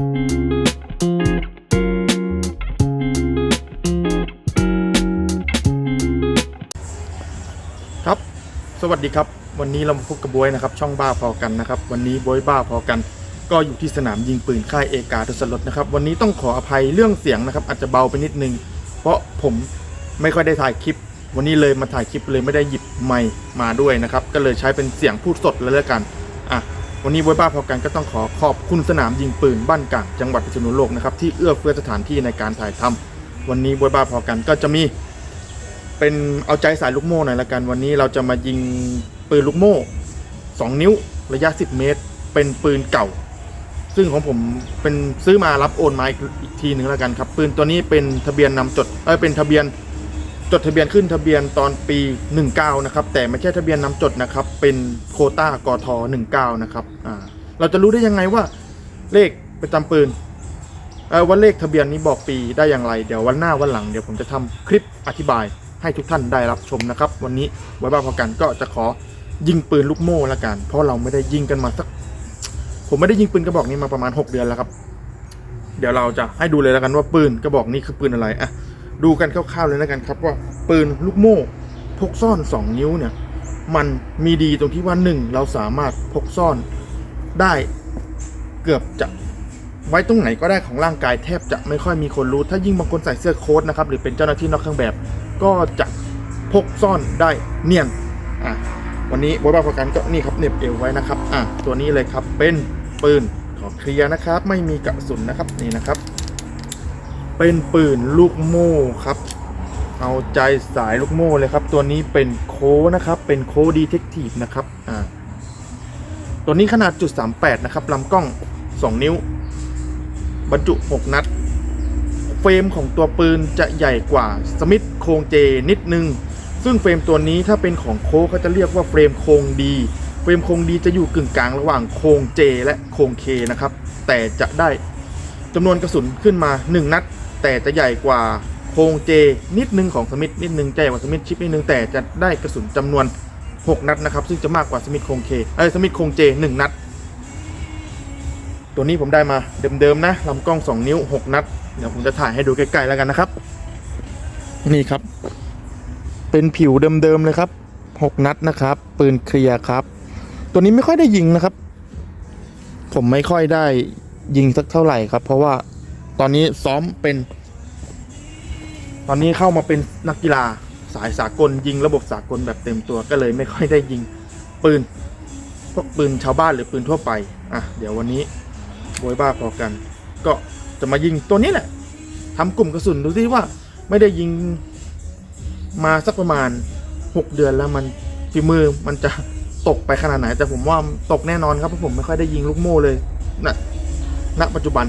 ครับ สวัสดีครับ วันนี้เรามาพบกับบวยนะครับ ช่องบ้าพอกันนะครับ วันนี้บวยบ้าพอกัน ก็อยู่ที่สนามยิงปืนค่ายเอกาทศรถนะครับ วันนี้ต้องขออภัยเรื่องเสียงนะครับ อาจจะเบาไปนิดนึง เพราะผมไม่ค่อยได้ถ่ายคลิป วันนี้เลยมาถ่ายคลิปเลยไม่ได้หยิบไมค์มาด้วยนะครับ ก็เลยใช้เป็นเสียงพูดสดเลยแล้วกันอะ วันนี้บวยบ้าพอกันก็ต้องขอขอบคุณสนามยิงปืนบ้านกลางจังหวัดพิษณุโลกนะครับที่เอื้อเฟื้อสถานที่ในการถ่ายทำวันนี้บวยบ้าพอกันก็จะมีเป็นเอาใจสายลูกโม่หน่อยละกันวันนี้เราจะมายิงปืนลูกโม่ 2 นิ้วระยะ 10 เมตร เป็นปืนเก่า ซึ่งของผมเป็นซื้อมารับโอนมาอีกอีกทีหนึ่งแล้วกันครับ ปืนตัวนี้เป็นทะเบียนนำจดเออเป็นทะเบียน จดทะเบียนขึ้นทะเบียนตอนปี 19 นะครับ แต่ไม่ใช่ทะเบียนนำจดนะครับ เป็นโควต้ากท19 นะครับอ่าเราจะรู้ได้ยังไงว่าเลขประจำปืนว่าเลขทะเบียนนี้บอกปีได้อย่างไร เดี๋ยววันหน้าวันหลังเดี๋ยวผมจะทำคลิปอธิบายให้ทุกท่านได้รับชมนะครับ วันนี้ไว้บ้าพอกันก็จะขอยิงปืนลูกโม่ละกัน เพราะเราไม่ได้ยิงกันมาสัก ผมไม่ได้ยิงปืนกระบอกนี้มาประมาณ 6 เดือนแล้วครับ เดี๋ยวเราจะให้ดูเลยแล้วกันว่าปืนกระบอกนี้คือปืนอะไรอะ ดูกันคร่าวๆเลยแล้วกันครับว่าปืนลูกโม่พกซ่อน 2 นิ้วเนี่ยมันมีดีตรงที่ว่าหนึ่งเราสามารถพกซ่อนได้เกือบจะไว้ตรงไหนก็ได้ของร่างกายแทบจะไม่ค่อยมีคนรู้ถ้ายิ่งบางคนใส่เสื้อโค้ทนะครับหรือเป็นเจ้าหน้าที่นอกเครื่องแบบ ก็จะพกซ่อนได้เนียนอะวันนี้บอยบ้าประกันก็นี่ครับเน็บเอวไว้นะครับอะตัวนี้เลยครับเป็นปืนขอเคลียร์นะครับ ไม่มีกระสุนนะครับนี่นะครับ เป็นปืนลูกโม่ครับ เอาใจสายลูกโม่เลยครับ ตัวนี้เป็นโคนะครับ เป็นโคดีเทคทีฟนะครับอ่าตัวนี้ขนาดจุด38นะครับลำกล้อง 2 นิ้ว บรรจุ 6 นัด เฟรมของตัวปืนจะใหญ่กว่าสมิธโครงเจนิดนึง ซึ่งเฟรมตัวนี้ถ้าเป็นของโคเขาจะเรียกว่าเฟรมโครงดี เฟรมโครงดีจะอยู่กึ่งกลางระหว่างโครงเจและโครงเคนะครับ แต่จะได้จำนวนกระสุนขึ้นมา 1 นัด แต่จะใหญ่กว่าโครงเจนิดนึงของสมิธนิดนึงใหญ่กว่าสมิธชิปนิดนึงแต่จะได้กระสุนจำนวน 6 นัดนะครับ ซึ่งจะมากกว่าสมิธโครงเคเอ้สมิธโครงเจ 1 นัด ตัวนี้ผมได้มาเดิมๆนะลำกล้อง 2 นิ้ว 6 นัด เดี๋ยวผมจะถ่ายให้ดูใกล้ๆแล้วกันนะครับ นี่ครับ เป็นผิวเดิมๆเลยครับ 6 นัดนะครับ ปืนเคลียร์ครับ ตัวนี้ไม่ค่อยได้ยิงนะครับ ผมไม่ค่อยได้ยิงสักเท่าไหร่ครับ เพราะว่า ตอนนี้ซ้อมเป็น ตอนนี้เข้ามาเป็นนักกีฬาสายสากลยิงระบบสากลแบบเต็มตัวก็เลยไม่ค่อยได้ยิงปืนพวกปืนชาวบ้านหรือปืนทั่วไป อะ เดี๋ยววันนี้บวยบ้าพอกัน ก็จะมายิงตัวนี้แหละทำกลุ่มกระสุนดูสิว่าไม่ได้ยิงมาสักประมาณ 6 เดือนแล้วมันฝีมือมันจะตกไปขนาดไหน แต่ผมว่าตกแน่นอนครับเพราะผมไม่ค่อยได้ยิงลูกโม่เลยนะณปัจจุบัน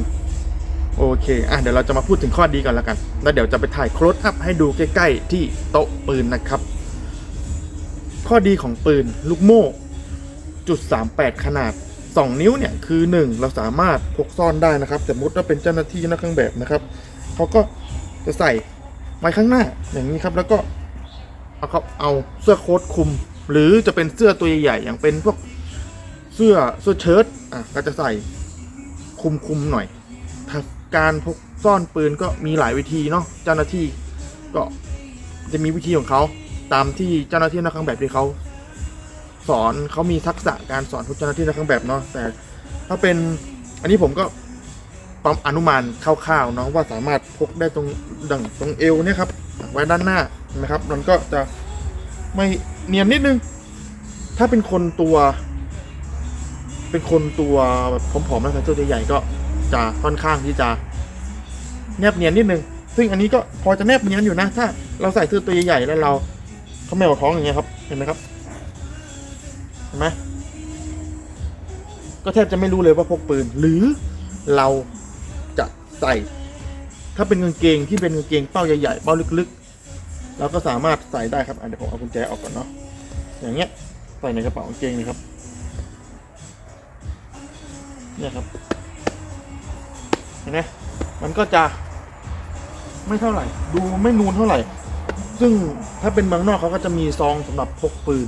โอเค อะ เดี๋ยวเราจะมาพูดถึงข้อดีก่อนแล้วกัน แล้วเดี๋ยวจะไปถ่ายโคลดอัพให้ดูใกล้ ๆ ที่โต๊ะปืนนะครับ ข้อดีของปืนลูกโม่จุด38 ขนาด 2 นิ้วเนี่ย คือ 1 เราสามารถพกซ่อนได้นะครับ สมมติว่าเป็นเจ้าหน้าที่นักเครื่องแบบนะครับเขาก็จะใส่ไว้ข้างหน้าอย่างนี้ครับ แล้วก็เอาเขาเอาเสื้อโค้ทคลุม หรือจะเป็นเสื้อตัวใหญ่ๆอย่างเป็นพวกเสื้อเสื้อเชิ้ตอะก็จะใส่คุมคุมหน่อย การพกซ่อนปืนก็มีหลายวิธีเนาะเจ้าหน้าที่ก็จะมีวิธีของเขาตามที่เจ้าหน้าที่นักเครื่องแบบที่เขาสอนเขามีทักษะการสอนทุกเจ้าหน้าที่ในเครื่องแบบเนาะแต่ถ้าเป็นอันนี้ผมก็ประอนุมานคร่าวๆเนาะว่าสามารถพกได้ตรงดังตรงเอวเนี่ยครับไว้ด้านหน้านะครับ มันก็จะไม่เนียนนิดนึง ถ้าเป็นคนตัว เป็นคนตัวแบบผอมๆแล้วใส่ตัวใหญ่ๆก็ จะค่อนข้างที่จะแนบเนียนนิดนึง ซึ่งอันนี้ก็พอจะแนบเนียนอยู่นะ ถ้าเราใส่เสื้อตัวใหญ่ๆแล้วเราเขาไม่เอาท้องอย่างเงี้ยครับ เห็นไหมครับ เห็นไหมก็แทบจะไม่รู้เลยว่าพกปืน หรือเราจะใส่ ถ้าเป็นกางเกงที่เป็นกางเกงเป้าใหญ่ๆ เป้าลึกๆ เราก็สามารถใส่ได้ครับเดี๋ยวผมเอากุญแจออกก่อนเนาะ อย่างเงี้ย ใส่ในกระเป๋ากางเกงนี่ครับ เนี่ยครับ เห็นไหมมันก็จะไม่เท่าไหร่ ดูไม่นูนเท่าไหร่ ซึ่งถ้าเป็นเมืองนอกเขาก็จะมีซองสำหรับพกปืน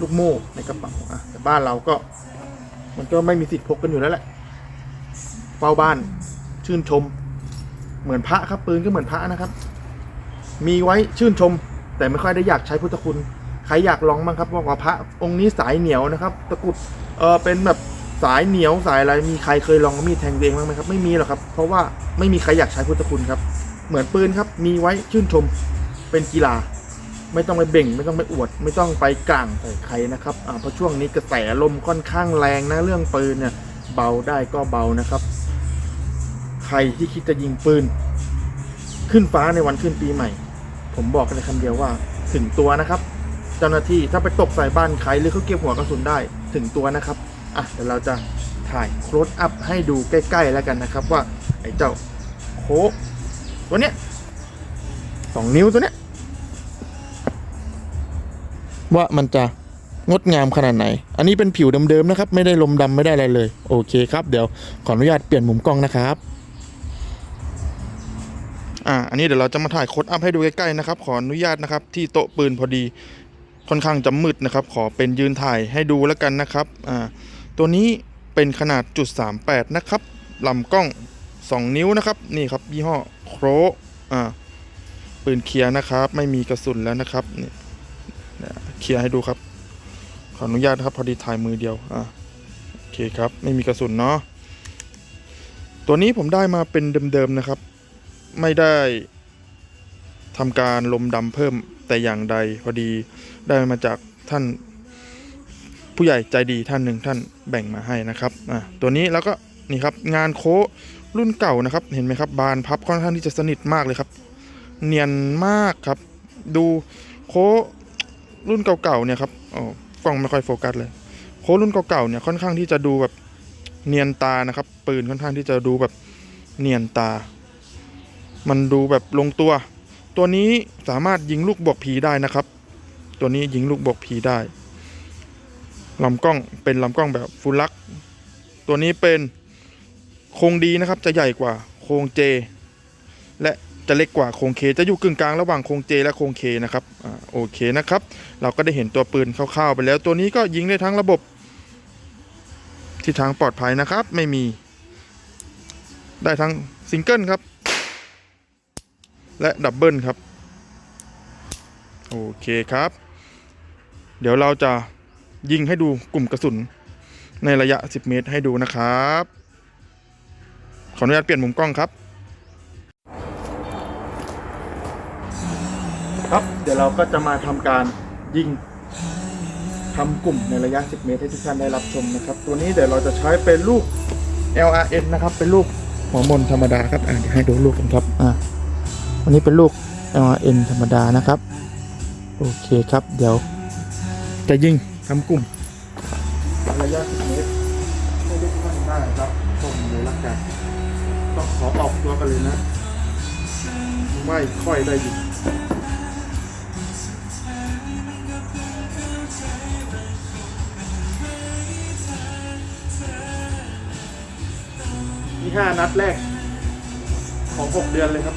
ลูกโม่ในกระเป๋าอะแต่บ้านเราก็ มันก็ไม่มีสิทธิ์พกกันอยู่แล้วแหละเฝ้าบ้านชื่นชม เหมือนพระครับปืนก็เหมือนพระนะครับ มีไว้ชื่นชม แต่ไม่ค่อยได้อยากใช้พุทธคุณใครอยากลองบ้างครับบอกว่าพระองค์นี้สายเหนียวนะครับ ตะกุดเออเป็นแบบ สายเหนียวสายอะไรมีใครเคยลองเอามีดแทงตัวเองบ้างไหมครับไม่มีหรอกครับ เพราะว่าไม่มีใครอยากใช้พุทธคุณครับ เหมือนปืนครับ มีไว้ชื่นชมเป็นกีฬา ไม่ต้องไปเบ่ง ไม่ต้องไปอวด ไม่ต้องไปกลางใส่ใครนะครับอ่าเพราะช่วงนี้กระแสลมค่อนข้างแรงนะเรื่องปืนเนี่ยเบาได้ก็เบานะครับ ใครที่คิดจะยิงปืน ขึ้นฟ้าในวันขึ้นปีใหม่ ผมบอกกันในคำเดียวว่าถึงตัวนะครับ เจ้าหน้าที่ถ้าไปตกใส่บ้านใครหรือเขาเก็บหัวกระสุนได้ถึงตัวนะครับ อะเดี๋ยวเราจะถ่ายโคลดอัพให้ดูใกล้ ๆ แล้วกันนะครับว่าไอ้เจ้าโคกตัวเนี้ยสองนิ้วตัวเนี้ยว่ามันจะงดงามขนาดไหน อันนี้เป็นผิวเดิมๆนะครับ ไม่ได้ลมดำไม่ได้อะไรเลย โอเคครับ เดี๋ยวขออนุญาตเปลี่ยนมุมกล้องนะครับ อ่า อันนี้เดี๋ยวเราจะมาถ่ายโค้ดอัพให้ดูใกล้ๆนะครับ ขออนุญาตนะครับ ที่โต๊ะปืนพอดี ค่อนข้างจะมืดนะครับ ขอเป็นยืนถ่ายให้ดูแล้วกันนะครับ อ่า ตัวนี้เป็นขนาดจุด38 นะครับลำกล้อง 2 นิ้วนะครับ นี่ครับยี่ห้อโครอ่าปืนเคลียร์นะครับ ไม่มีกระสุนแล้วนะครับนี่เนี่ยเคลียร์ให้ดูครับ ขออนุญาตครับพอดีถ่ายมือเดียวอ่าโอเคครับ ไม่มีกระสุนเนาะตัวนี้ผมได้มาเป็นเดิมๆนะครับ ไม่ได้ทำการลมดำเพิ่มแต่อย่างใดพอดีได้มาจากท่าน ผู้ใหญ่ใจดีท่านหนึ่งท่านแบ่งมาให้นะครับอะตัวนี้แล้วก็นี่ครับงานโครุ่นเก่านะครับ เห็นไหมครับบานพับค่อนข้างที่จะสนิทมากเลยครับ เนียนมากครับ ดูโครุ่นเก่าๆเนี่ยครับอ๋อกล้องไม่ค่อยโฟกัสเลย โครุ่นเก่าๆเนี่ยค่อนข้างที่จะดูแบบเนียนตานะครับ ปืนค่อนข้างที่จะดูแบบเนียนตา มันดูแบบลงตัว ตัวนี้สามารถยิงลูกบวกผีได้นะครับ ตัวนี้ยิงลูกบวกผีได้ ลำกล้องเป็นลำกล้องแบบฟูลลัก ตัวนี้เป็นโครงดีนะครับจะใหญ่กว่าโครงเจ และจะเล็กกว่าโครงเคจะอยู่กึ่งกลางระหว่างโครงเจและโครงเคนะครับอโอเคนะครับ เราก็ได้เห็นตัวปืนคร่าวๆไปแล้วตัวนี้ก็ยิงได้ทั้งระบบทิศทางปลอดภัยนะครับ ไม่มี ได้ทั้งซิงเกิลครับ และดับเบิลครับ โอเคครับ เดี๋ยวเราจะ ยิงให้ดูกลุ่มกระสุน ในระยะ 10 เมตรให้ดูนะครับ ขออนุญาตเปลี่ยนมุมกล้องครับ ครับเดี๋ยวเราก็จะมาทำการยิงทำกลุ่มในระยะ 10 เมตรให้ทุกท่านได้รับชมนะครับ ตัวนี้เดี๋ยวเราจะใช้เป็นลูก LRN นะครับ เป็นลูกหัวมนธรรมดาครับอ่าเดี๋ยวให้ดูลูกกันครับอ่าวันนี้เป็นลูก LRN ธรรมดานะครับ โอเคครับ เดี๋ยวจะยิง ทำกลุ่มระยะ10เมตรให้ทุกท่านได้ครับชมเลยละกันต้องขอออกตัวกันเลยนะไม่ค่อยได้ยิงนี่ห้านัดแรกของหกเดือนเลยครับ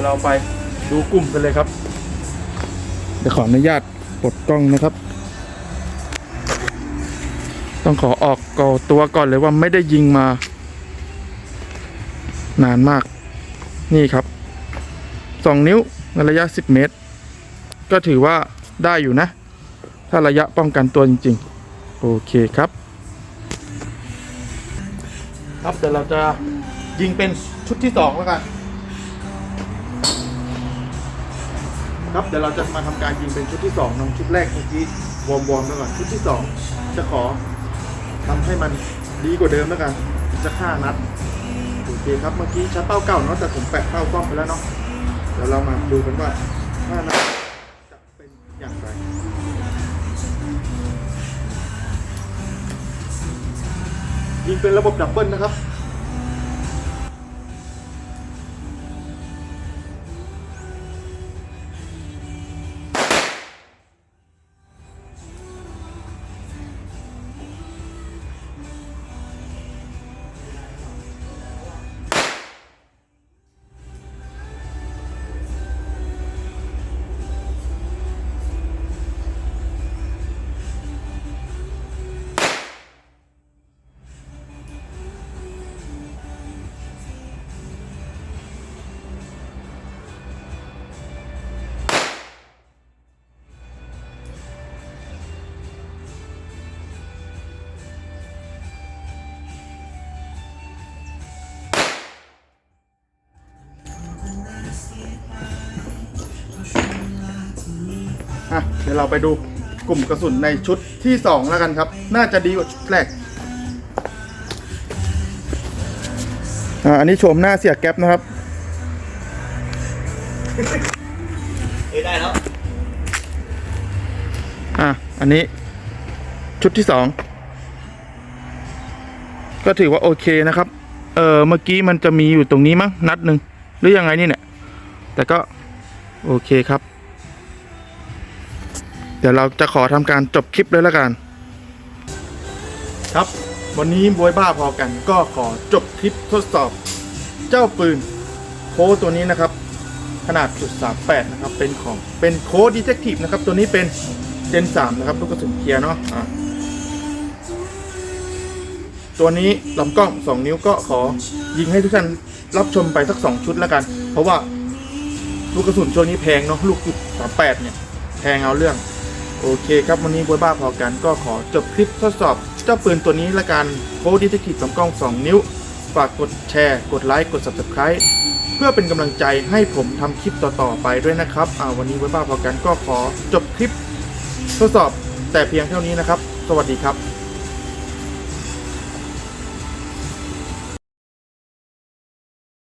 ดี๋ยวเราไปดูกลุ่มกันเลยครับเดี๋ยวขออนุญาตปลดกล้องนะครับ ต้องขอออกก่อตัวก่อนเลยว่าไม่ได้ยิงมา นานมาก นี่ครับสองนิ้วในระยะ 10 เมตร ก็ถือว่าได้อยู่นะ ถ้าระยะป้องกันตัวจริง ๆ โอเคครับ ครับเดี๋ยวเราจะยิงเป็นชุดที่สองแล้วกัน ครับเดี๋ยวเราจะมาทำการยิงเป็นชุดที่สองน้องชุดแรกเมื่อกี้วอร์มวอร์มๆไปก่อนชุดที่สองจะขอทำให้มันดีกว่าเดิมแล้วกันจะฆ่านัดโอเคครับเมื่อกี้ชัดเป้าเก่าเนาะแต่ผมแปะเป้ากล้องไปแล้วเนาะเดี๋ยวเรามาดูกันว่าฆ่านัดจะเป็นอย่างไรยิงเป็นระบบดับเบิลนะครับ เดี๋ยวเราไปดูกลุ่มกระสุนในชุดที่สองแล้วกันครับ น่าจะดีกว่าชุดแรกอ่าอันนี้โฉมหน้าเสียแก๊ปนะครับเอ้ยได้แล้ว อะ อันนี้ชุดที่สอง ก็ถือว่าโอเคนะครับ เออเมื่อกี้มันจะมีอยู่ตรงนี้มั้งนัดหนึ่งหรือยังไงนี่เนี่ย แต่ก็โอเคครับ เดี๋ยวเราจะขอทำการจบคลิปเลยแล้วกัน ครับ วันนี้บวยบ้าพอกันก็ขอจบคลิปทดสอบ เจ้าปืนโค้ตัวนี้นะครับ ขนาดจุด38นะครับ เป็นของเป็นโค้ดดีเทคทีฟนะครับ ตัวนี้เป็นเจน3นะครับลูกกระสุนเคลียร์เนาะะตัวนี้ลำกล้อง2นิ้วก็ขอยิงให้ทุกท่านรับชมไปสัก2ชุดแล้วกัน เพราะว่าลูกกระสุนช่วงนี้แพงเนาะลูกจุด38เนี่ยแพงเอาเรื่อง โอเคครับวันนี้บวยบ้าพอกันก็ขอจบคลิปทดสอบเจ้าปืนตัวนี้ละกันโคดดีเทคทีฟลำกล้อง 2 นิ้ว ฝากกดแชร์ กดไลค์ กด subscribe เพื่อเป็นกำลังใจให้ผมทำคลิปต่อๆไปด้วยนะครับอ่าวันนี้บวยบ้าพอกันก็ขอจบคลิปทดสอบแต่เพียงเท่านี้นะครับ สวัสดีครับ